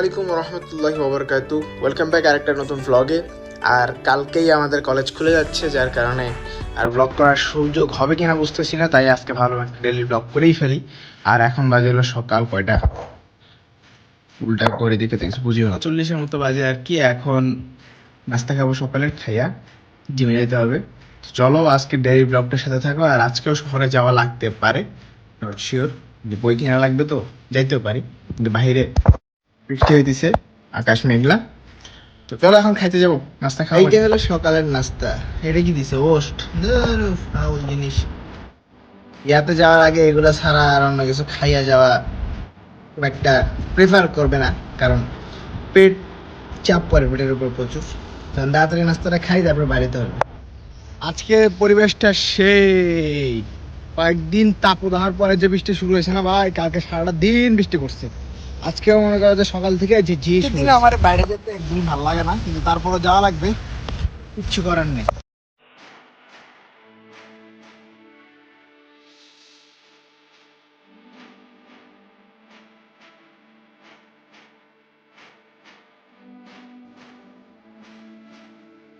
আলাইকুম রহমতুল্লাহি ওবরকাতু welcome back আরেকটা নতুন ভ্লগে আর কালকেই আমাদের কলেজ খুলে যাচ্ছে, যার কারণে আর ব্লগ করার সুযোগ হবে কিনা বুঝতেছি না, তাই আজকে ভালো একটা ডেলি ব্লগ করেই ফেলি। আর এখন বাজে হলো সকাল কয়টা? উল্টা করে দিকে দেখছি বুঝিও না। চল্লিশের মতো বাজে আর কি, এখন নাস্তা খাব সকালে খাইয়া, জিমে যেতে হবে। চলো আজকে ডেইলি ব্লগটার সাথে থাকো, আর আজকেও শহরে যাওয়া লাগতে পারে নট শিওর বই কিনা লাগবে তো, যাইতেও পারি। কিন্তু বাইরে বৃষ্টি হইতেছে আকাশ মেঘলা। তো চলো এখন খাইতে যাব নাস্তা খাওয়া এইটা হলো সকালের নাস্তা। এটা কি দিছে? ওস্ট। ফাউল জিনিস। ইয়াতে যাওয়ার আগে এগুলো ছাড়া আর অন্য কিছু খাইয়া যাওয়া খুব একটা প্রেফার করবে না কারণ পেট চাপ পড়ে পেটের উপর প্রচুর। তখন তাড়াতাড়ি নাস্তাটা খাই তারপরে বাড়িতে হবে আজকে পরিবেশটা সেই। কয়েকদিন তাপদাহার পরে যে বৃষ্টি শুরু হয়েছে না ভাই কালকে সারাটা দিন বৃষ্টি করছে আজকেও মনে করো যে সকাল থেকে যে জি শুরু আমার বাইরে যেতে একদমই ভালো লাগে না কিন্তু তারপরে যাওয়া লাগবে কিচ্ছু করার নেই।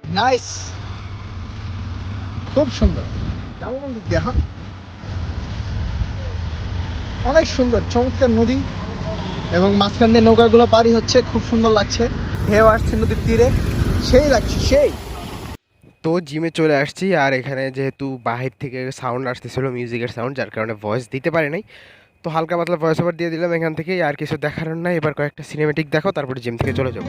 নাইস খুব সুন্দর। কেমন দেখো? অনেক সুন্দর চমৎকার নদী। এবং মাঝখান দিয়ে নৌকাগুলো পারি হচ্ছে, খুব সুন্দর লাগছে। ঢেউ আসছে নদীর তীরে। সেই লাগছে, সেই। তো জিমে চলে আসছি, আর এখানে যেহেতু বাহির থেকে সাউন্ড আসতেছিল মিউজিকের সাউন্ড যার কারণে ভয়েস দিতে পারি নাই। তো হালকা পাতলা ভয়েস ওভার দিয়ে দিলাম এখান থেকে আর কিছু দেখার নাই। এবার কয়েকটা সিনেমেটিক দেখো, তারপরে জিম থেকে চলে যাব।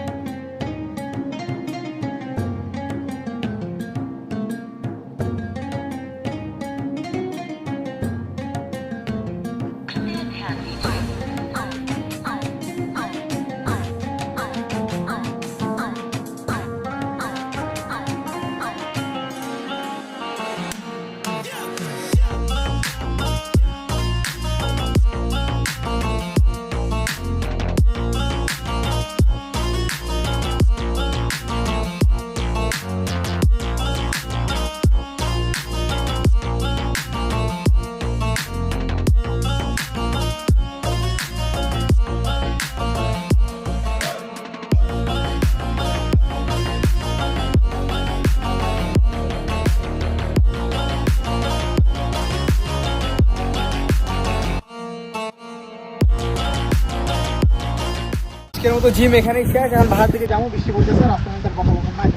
আজকের মতো জিম এখানেই শেষ এখন বাহার দিকে যাব বৃষ্টি পড়তেছে রাস্তার কথা বলব নাই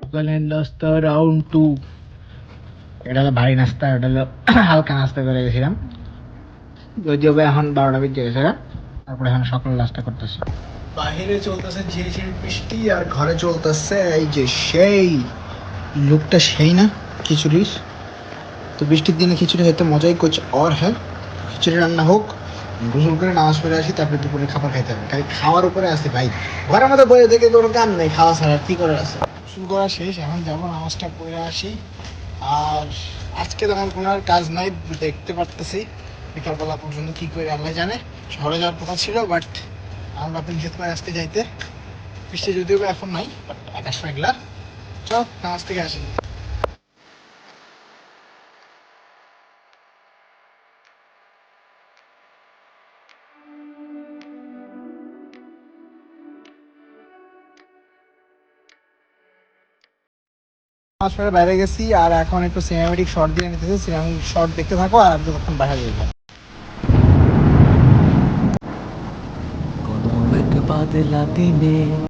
সকালের নাস্তা রাউন্ড টু এটা হলো ভারী নাস্তা এটা হলো হালকা নাস্তা করে গেছিলাম। যদিও এখন বারোটা বেজে গেছে তারপরে এখন সকাল নাস্তা করতেছি। বাহিরে চলতেছে ঝিরিঝিরি বৃষ্টি আর ঘরে চলতেছে এই যে সেই লুকটা সেই না? খিচুড়ির তো বৃষ্টির দিনে খিচুড়ি খেতে মজাই কুছ অর হ্যাঁ। খিচুড়ি রান্না হোক, গোসল করে নামাজ পড়ে আসি, তারপরে দুপুরে খাবার খাইতে হবে। খালি খাওয়ার উপরে আসি ভাই। ঘরের মধ্যে বসে দেখে কোনো কাম নেই, খাওয়া ছাড়া কি করে আছে? গোসল করা শেষ, এখন যাব নামাজটা পড়ে আসি। আর আজকে তেমন কোনো আর কাজ নাই, দেখতে পারতেছি। বিকালবেলা পর্যন্ত কী করে আল্লাহ জানে। শহরে যাওয়ার কথা ছিল বাট আমরা তো নিষেধ করে আজকে যাইতে। বৃষ্টি যদিও এখন নাই বাট আকাশ মেঘলা চল, নামাজ থেকে আসি। পাঁচ বাইরে গেছি আর এখন একটু সিনেমেটিক শর্ট দিয়ে নিতেছি সিনেমেটিক শর্ট দেখতে থাকো আর আমি তখন বাইরে যাব বাদলা দিনে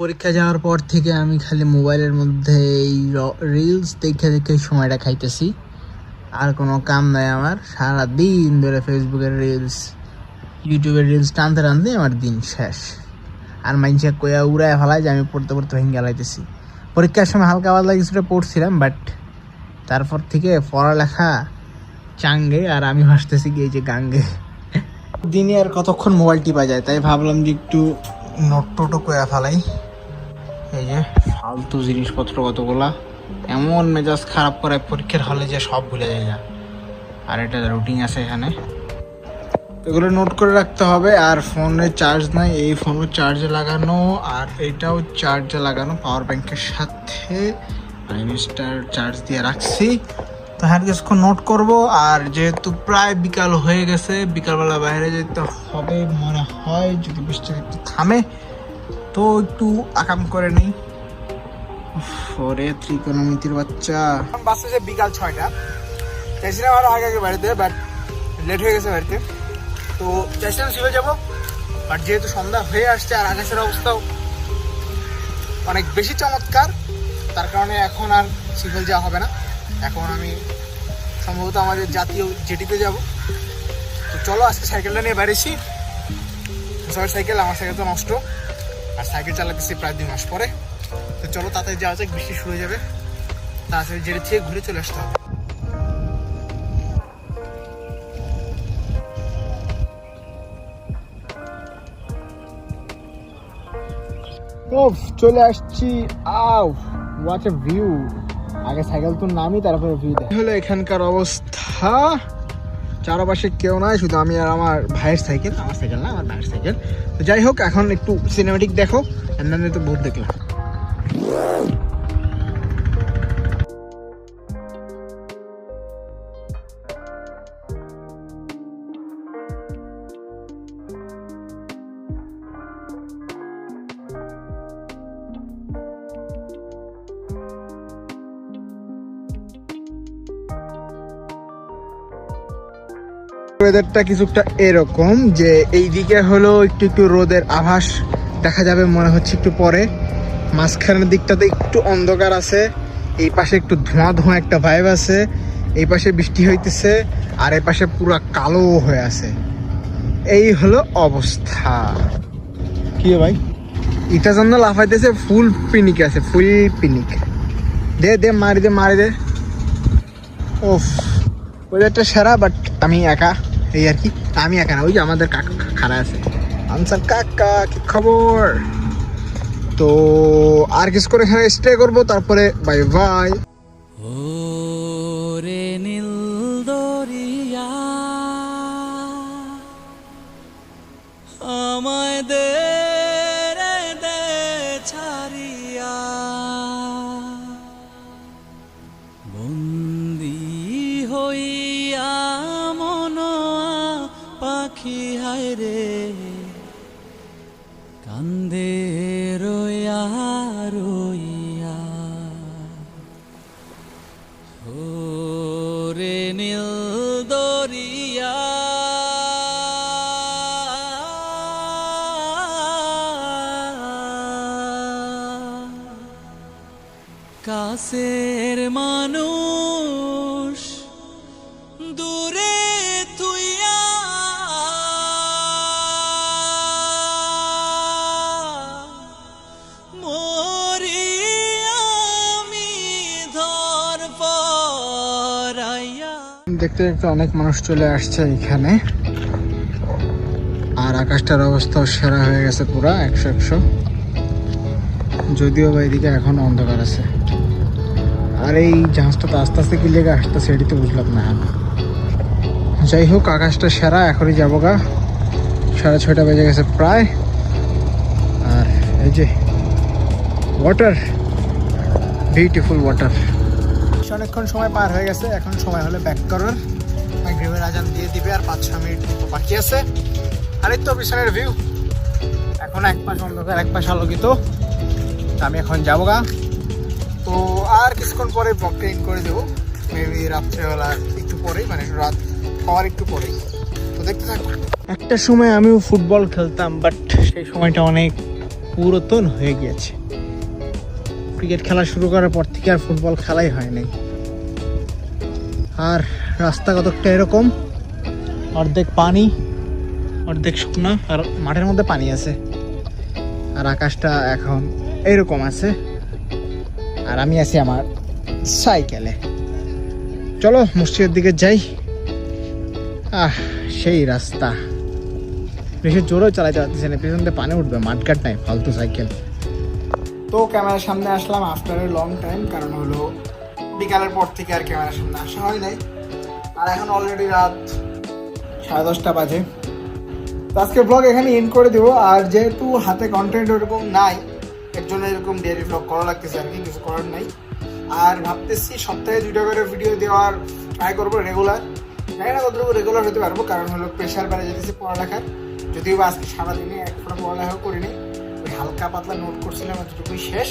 পরীক্ষা যাওয়ার পর থেকে আমি খালি মোবাইলের মধ্যে এই রিলস দেখে দেখে সময়টা খাইতেছি। আর কোনো কাম নাই আমার। সারা দিন ধরে ফেসবুকের রিলস ইউটিউবের রিলস টানতে টানতে আমার দিন শেষ। আর মাইনসে কয়া উড়ায় ফেলায় যে আমি পড়তে পড়তে ভেঙে গেলাইতেছি পরীক্ষার সময় হালকা পাতলা কিছুটা পড়ছিলাম বাট তারপর থেকে পড়ালেখা চাঙ্গে আর আমি ভাসতেছি গিয়ে যে গাঙ্গে। দিনে আর কতক্ষণ মোবাইল টিপা যায়, তাই ভাবলাম যে একটু নোট টোটো কয়া ফেলাই। এই যে ফালতু জিনিসপত্র কতগুলা। এমন মেজাজ খারাপ করে পরীক্ষার হলে যে সব ভুলে যায় যা। আর এটা রুটিন আছে এখানে। এগুলো নোট করে রাখতে হবে। আর ফোনে চার্জ নাই, এই ফোনও চার্জে লাগানো। আর এটাও চার্জে লাগানো পাওয়ার ব্যাংকের সাথে। আমি চার্জ দিয়ে রাখছি। তো কিছুক্ষণ নোট করব। আর যেহেতু প্রায় বিকাল হয়ে গেছে, বিকালবেলা বাইরে যেতে হবে মনে হয়, যদি বৃষ্টি একটু থামে। তো একটু আকাম করে নেই। ওরে ত্রিকোণমিতির বাচ্চা। বাসে যে বিকাল ছয়টা। চাইছিলাম আরও আগে আগে বাড়িতে বাট লেট হয়ে গেছে বাড়িতে। তো চাইছিলাম শিবে যাব বাট যেহেতু সন্ধ্যা হয়ে আসছে আর আকাশের অবস্থাও অনেক বেশি চমৎকার, তার কারণে এখন আর সিভিল যাওয়া হবে না। এখন আমি সম্ভবত আমাদের জাতীয় জেটিতে যাব। তো চলো আজকে সাইকেলটা নিয়ে বেরিয়েছি সবার সাইকেল, আমার সাইকেল তো নষ্ট। আর সাইকেল চালাতেছি প্রায় দুই মাস পরে। তো চলো তাড়াতাড়ি যাওয়া যাক, বৃষ্টি শুরু হয়ে যাবে। তাড়াতাড়ি জেটে থেকে ঘুরে চলে আসতে হবে। চলে আসছি। আও ওয়াচ এ ভিউ আগে সাইকেল তো নামি, তারপরে ভিউ দেখ। হলো এখানকার অবস্থা, চারপাশে কেউ নাই, শুধু আমি আর আমার ভাইয়ের সাইকেল, আমার সাইকেল না, আমার ভাইয়ের সাইকেল। তো যাই হোক, এখন একটু সিনেমেটিক দেখো এমনি তো বহুত দেখলাম। ওয়েদারটা কিছুটা এরকম যে এইদিকে হলো একটু একটু রোদের আভাস দেখা যাবে মনে হচ্ছে একটু পরে। মাঝখানের দিকটাতে একটু অন্ধকার আছে এই পাশে একটু ধোঁয়া ধোঁয়া একটা ভাইব আছে এই পাশে বৃষ্টি হইতেছে আর এই পাশে পুরো কালো হয়ে আছে। এই হলো অবস্থা। কি ভাই? এটা জন্য লাফাইতেছে ফুল পিনিক আছে ফুল পিনিক। দে দে মারি দে মারি দে। ওফ ওয়েদারটা সেরা বাট আমি একা। এই আর কি। আমি একা না, ওই যে আমাদের কাকা খারা আছে। আনসার কাকা, কি খবর? তো আর কিছু করে এখানে স্টে করব, তারপরে বাই বাই পাখি হায় রে। কান্দে রইয়া রইয়া। ওরে নীল দরিয়া। কাছের মানুষ দেখতে দেখতে অনেক মানুষ চলে আসছে এখানে। আর আকাশটার অবস্থাও সেরা হয়ে গেছে পুরা, একশো একশো। যদিও বা এদিকে এখন অন্ধকার আছে। আর এই জাহাজটা তো আস্তে আস্তে কি লেগে আসতেছে, এটি তো বুঝলাম না যাই হোক, আকাশটা সেরা, এখনই যাব গা। সাড়ে ছয়টা বেজে গেছে প্রায়। আর এই যে ওয়াটার বিউটিফুল ওয়াটার অনেকক্ষণ সময় পার হয়ে গেছে, এখন সময় হলে ব্যাক করার। গ্রেভের আজান দিয়ে দিবে, আর পাঁচ ছ মিনিট বাকি আছে। আর এই তো পিছনের ভিউ এখন এক পাশ অন্ধকার, এক পাশ আলোকিত। আমি এখন যাব গা। তো আর কিছুক্ষণ পরে ব্লগটা ইন করে দেবো। মেবি রাত্রেবেলা একটু পরেই মানে রাত হওয়ার একটু পরেই। তো দেখতে থাকো। একটা সময় আমিও ফুটবল খেলতাম বাট সেই সময়টা অনেক পুরাতন হয়ে গিয়েছে। ক্রিকেট খেলা শুরু করার পর থেকে আর ফুটবল খেলাই হয় নাই। আর রাস্তা কতকটা এরকম? অর্ধেক পানি, অর্ধেক শুকনো, আর মাঠের মধ্যে পানি আছে। আর আকাশটা এখন এইরকম আছে। আর আমি আছি আমার সাইকেলে। চলো, মসজিদের দিকে যাই। আহ, সেই রাস্তা। বেশি জোরেও চালাতে পারতেছে না, পেছন দিয়ে পানি উঠবে, মাঠঘাট নাই, ফালতু সাইকেল। তো ক্যামেরার সামনে আসলাম আফটার এ লং টাইম কারণ হলো বিকালের পর থেকে আর ক্যামেরার সামনে আসা হয় নাই। আর এখন অলরেডি রাত সাড়ে দশটা বাজে। তো আজকে ব্লগ এখানে এন্ড করে দেবো। আর যেহেতু হাতে কন্টেন্ট ওরকম নাই, এর জন্য এরকম ডেলি ব্লগ করা লাগতেছে আর কি, কিছু করার নাই। আর ভাবতেছি সপ্তাহে দুইটা করে ভিডিও দেওয়ার ট্রাই করব রেগুলার জানি না কতটুকু রেগুলার হতে পারব, কারণ হলো প্রেশার বেড়ে যেতেছে পড়ালেখার। যদিও আজকে সারাদিনে এক ফোটা পড়ালেখা করিনি, ওই হালকা পাতলা নোট করছিলাম, এতটুকুই শেষ।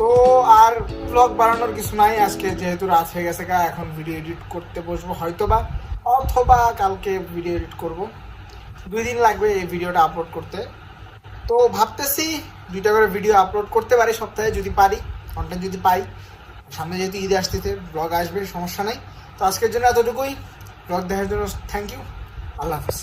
তো আর ব্লগ বানানোর কিছু নাই, আজকে যেহেতু রাত হয়ে গেছে গা, এখন ভিডিও এডিট করতে বসবো হয়তো বা অথবা কালকে ভিডিও এডিট করব। দুই দিন লাগবে এই ভিডিওটা আপলোড করতে। তো ভাবতেছি দুইটা করে ভিডিও আপলোড করতে পারি সপ্তাহে যদি পারি কন্টেন্ট যদি পাই। সামনে যেহেতু ঈদ আসতেছে ব্লগ আসবে, সমস্যা নাই। তো আজকের জন্য এতটুকুই। ব্লগ দেখার জন্য থ্যাংক ইউ আল্লাহ হাফিজ।